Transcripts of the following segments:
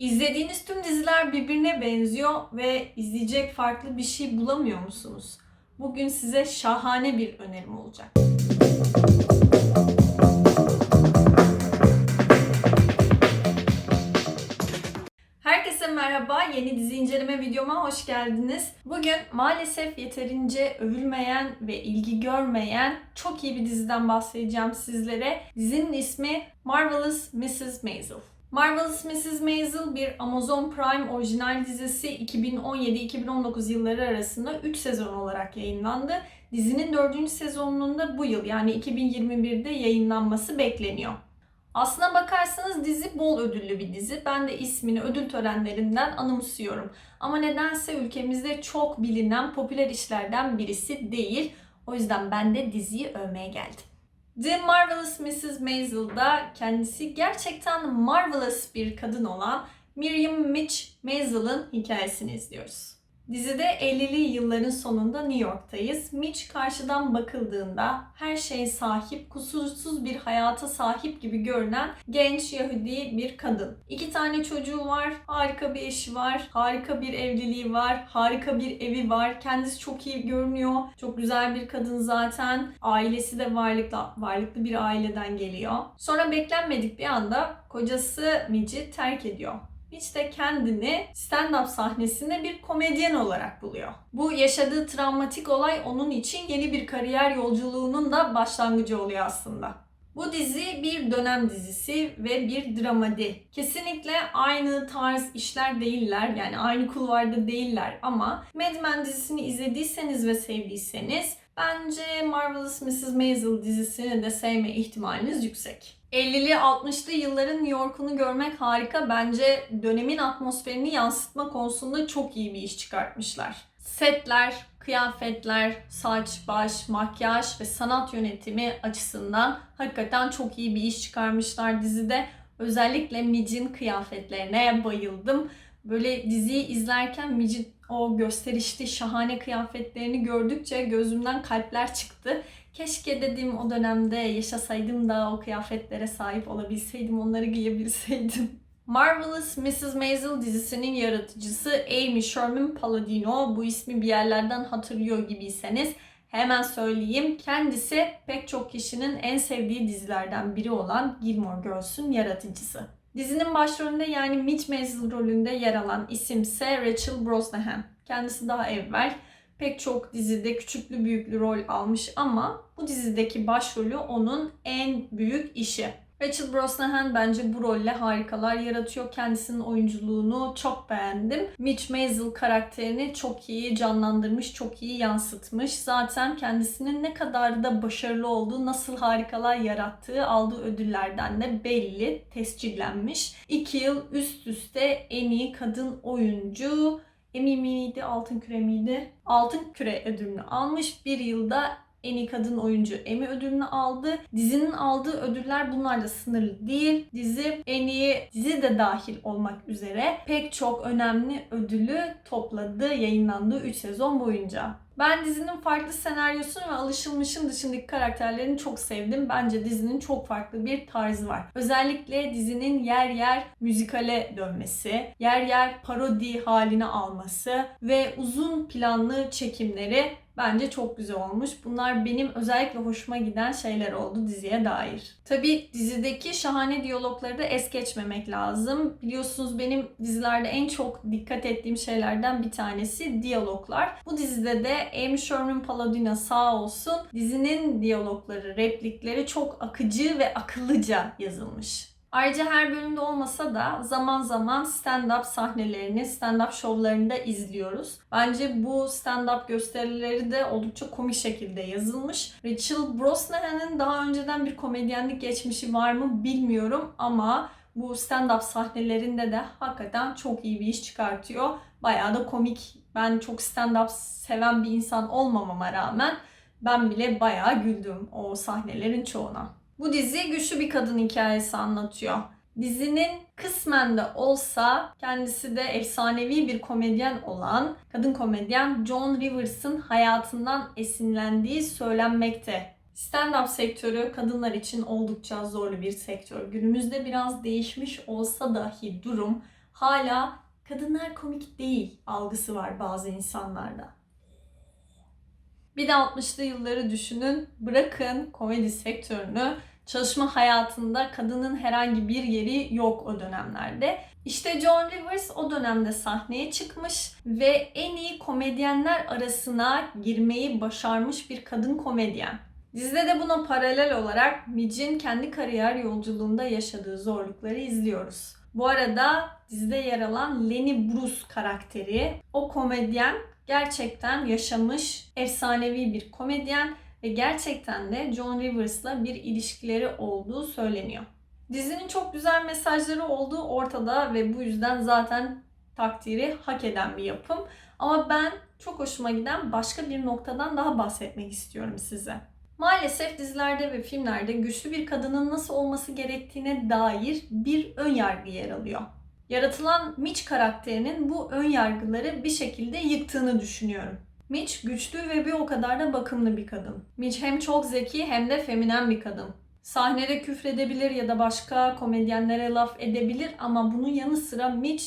İzlediğiniz tüm diziler birbirine benziyor ve izleyecek farklı bir şey bulamıyor musunuz? Bugün size şahane bir önerim olacak. Herkese merhaba. Yeni dizi inceleme videoma hoş geldiniz. Bugün maalesef yeterince övülmeyen ve ilgi görmeyen çok iyi bir diziden bahsedeceğim sizlere. Dizinin ismi Marvelous Mrs. Maisel. Marvelous Mrs. Maisel bir Amazon Prime orijinal dizisi 2017-2019 yılları arasında 3 sezon olarak yayınlandı. Dizinin 4. sezonunun da bu yıl yani 2021'de yayınlanması bekleniyor. Aslına bakarsanız dizi bol ödüllü bir dizi. Ben de ismini ödül törenlerinden anımsıyorum. Ama nedense ülkemizde çok bilinen popüler işlerden birisi değil. O yüzden ben de diziyi övmeye geldim. The Marvelous Mrs. Maisel'da kendisi gerçekten marvelous bir kadın olan Miriam Mitch Maisel'ın hikayesini izliyoruz. Dizide 50'li yılların sonunda New York'tayız. Mitch karşıdan bakıldığında her şeye sahip, kusursuz bir hayata sahip gibi görünen genç Yahudi bir kadın. İki tane çocuğu var, harika bir eşi var, harika bir evliliği var, harika bir evi var. Kendisi çok iyi görünüyor. Çok güzel bir kadın zaten. Ailesi de varlıklı, varlıklı bir aileden geliyor. Sonra beklenmedik bir anda kocası Mitch'i terk ediyor. Mitch de kendini stand-up sahnesinde bir komedyen olarak buluyor. Bu yaşadığı travmatik olay onun için yeni bir kariyer yolculuğunun da başlangıcı oluyor aslında. Bu dizi bir dönem dizisi ve bir dramadi. Kesinlikle aynı tarz işler değiller. Yani aynı kulvarda değiller ama Mad Men dizisini izlediyseniz ve sevdiyseniz bence Marvelous Mrs. Maisel dizisini de sevme ihtimaliniz yüksek. 50'li 60'lı yılların New York'unu görmek harika. Bence dönemin atmosferini yansıtma konusunda çok iyi bir iş çıkartmışlar. Setler, kıyafetler, saç, baş, makyaj ve sanat yönetimi açısından hakikaten çok iyi bir iş çıkarmışlar dizide. Özellikle Midge'in kıyafetlerine bayıldım. Böyle diziyi izlerken Midge'in o gösterişli şahane kıyafetlerini gördükçe gözümden kalpler çıktı. Keşke dediğim o dönemde yaşasaydım da o kıyafetlere sahip olabilseydim, onları giyebilseydim. Marvelous Mrs. Maisel dizisinin yaratıcısı Amy Sherman Palladino. Bu ismi bir yerlerden hatırlıyor gibiyseniz hemen söyleyeyim. Kendisi pek çok kişinin en sevdiği dizilerden biri olan Gilmore Girls'ün yaratıcısı. Dizinin başrolünde yani Mitch Maisel rolünde yer alan isimse Rachel Brosnahan. Kendisi daha evvel pek çok dizide küçüklü büyüklü rol almış ama bu dizideki başrolü onun en büyük işi. Rachel Brosnahan bence bu rolle harikalar yaratıyor. Kendisinin oyunculuğunu çok beğendim. Mitch Maisel karakterini çok iyi canlandırmış, çok iyi yansıtmış. Zaten kendisinin ne kadar da başarılı olduğu, nasıl harikalar yarattığı aldığı ödüllerden de belli, tescillenmiş. İki yıl üst üste en iyi kadın oyuncu Emmy miydi, Altın Küre miydi? Altın Küre ödülünü almış. Bir yılda en iyi kadın oyuncu Emmy ödülünü aldı. Dizinin aldığı ödüller bunlar da sınırlı değil. Dizi en iyi dizi de dahil olmak üzere pek çok önemli ödülü topladı yayınlandığı 3 sezon boyunca. Ben dizinin farklı senaryosunu ve alışılmışın dışındaki karakterlerini çok sevdim. Bence dizinin çok farklı bir tarzı var. Özellikle dizinin yer yer müzikale dönmesi, yer yer parodi haline alması ve uzun planlı çekimleri bence çok güzel olmuş. Bunlar benim özellikle hoşuma giden şeyler oldu diziye dair. Tabi dizideki şahane diyalogları da es geçmemek lazım. Biliyorsunuz benim dizilerde en çok dikkat ettiğim şeylerden bir tanesi diyaloglar. Bu dizide de Amy Sherman Palladino sağ olsun dizinin diyalogları, replikleri çok akıcı ve akıllıca yazılmış. Ayrıca her bölümde olmasa da zaman zaman stand-up sahnelerini, stand-up şovlarını da izliyoruz. Bence bu stand-up gösterileri de oldukça komik şekilde yazılmış. Rachel Brosnahan'ın daha önceden bir komedyenlik geçmişi var mı bilmiyorum ama bu stand-up sahnelerinde de hakikaten çok iyi bir iş çıkartıyor. Bayağı da komik. Ben çok stand-up seven bir insan olmamama rağmen ben bile bayağı güldüm o sahnelerin çoğuna. Bu dizi güçlü bir kadın hikayesi anlatıyor. Dizinin kısmen de olsa kendisi de efsanevi bir komedyen olan kadın komedyen John Rivers'ın hayatından esinlendiği söylenmekte. Stand-up sektörü kadınlar için oldukça zorlu bir sektör. Günümüzde biraz değişmiş olsa dahi durum hala kadınlar komik değil algısı var bazı insanlarda. Bir de 60'lı yılları düşünün. Bırakın komedi sektörünü. Çalışma hayatında kadının herhangi bir yeri yok o dönemlerde. İşte John Rivers o dönemde sahneye çıkmış ve en iyi komedyenler arasına girmeyi başarmış bir kadın komedyen. Dizide de buna paralel olarak Midge'in kendi kariyer yolculuğunda yaşadığı zorlukları izliyoruz. Bu arada dizide yer alan Lenny Bruce karakteri o komedyen gerçekten yaşamış efsanevi bir komedyen ve gerçekten de John Rivers'la bir ilişkileri olduğu söyleniyor. Dizinin çok güzel mesajları olduğu ortada ve bu yüzden zaten takdiri hak eden bir yapım. Ama ben çok hoşuma giden başka bir noktadan daha bahsetmek istiyorum size. Maalesef dizilerde ve filmlerde güçlü bir kadının nasıl olması gerektiğine dair bir ön yargı yer alıyor. Yaratılan Mitch karakterinin bu ön yargıları bir şekilde yıktığını düşünüyorum. Mitch güçlü ve bir o kadar da bakımlı bir kadın. Mitch hem çok zeki hem de feminen bir kadın. Sahnede küfredebilir ya da başka komedyenlere laf edebilir ama bunun yanı sıra Mitch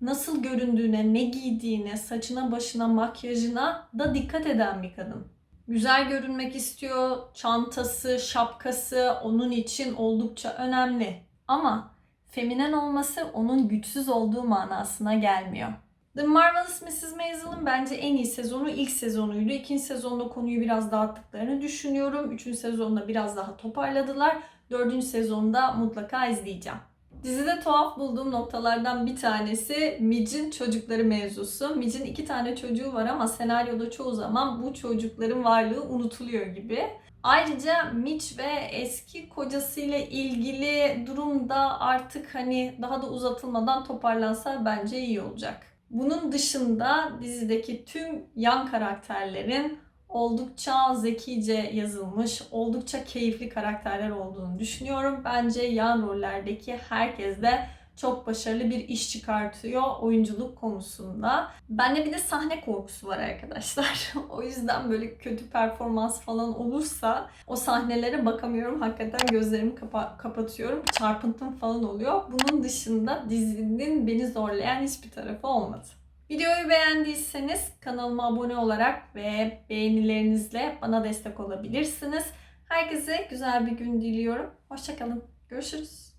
nasıl göründüğüne, ne giydiğine, saçına, başına, makyajına da dikkat eden bir kadın. Güzel görünmek istiyor, çantası, şapkası onun için oldukça önemli. Ama feminen olması onun güçsüz olduğu manasına gelmiyor. The Marvelous Mrs. Maisel'ın bence en iyi sezonu ilk sezonuydu. İkinci sezonda konuyu biraz dağıttıklarını düşünüyorum. Üçüncü sezonda biraz daha toparladılar. Dördüncü sezonda mutlaka izleyeceğim. Dizide tuhaf bulduğum noktalardan bir tanesi Midge'in çocukları mevzusu. Midge'in iki tane çocuğu var ama senaryoda çoğu zaman bu çocukların varlığı unutuluyor gibi. Ayrıca Mitch ve eski kocasıyla ilgili durumda artık hani daha da uzatılmadan toparlansa bence iyi olacak. Bunun dışında dizideki tüm yan karakterlerin oldukça zekice yazılmış, oldukça keyifli karakterler olduğunu düşünüyorum. Bence yan rollerdeki herkes de çok başarılı bir iş çıkartıyor oyunculuk konusunda. Bende bir de sahne korkusu var arkadaşlar. o yüzden böyle kötü performans falan olursa o sahnelere bakamıyorum. Hakikaten gözlerimi kapa- kapatıyorum. Çarpıntım falan oluyor. Bunun dışında dizinin beni zorlayan hiçbir tarafı olmadı. Videoyu beğendiyseniz kanalıma abone olarak ve beğenilerinizle bana destek olabilirsiniz. Herkese güzel bir gün diliyorum. Hoşçakalın. Görüşürüz.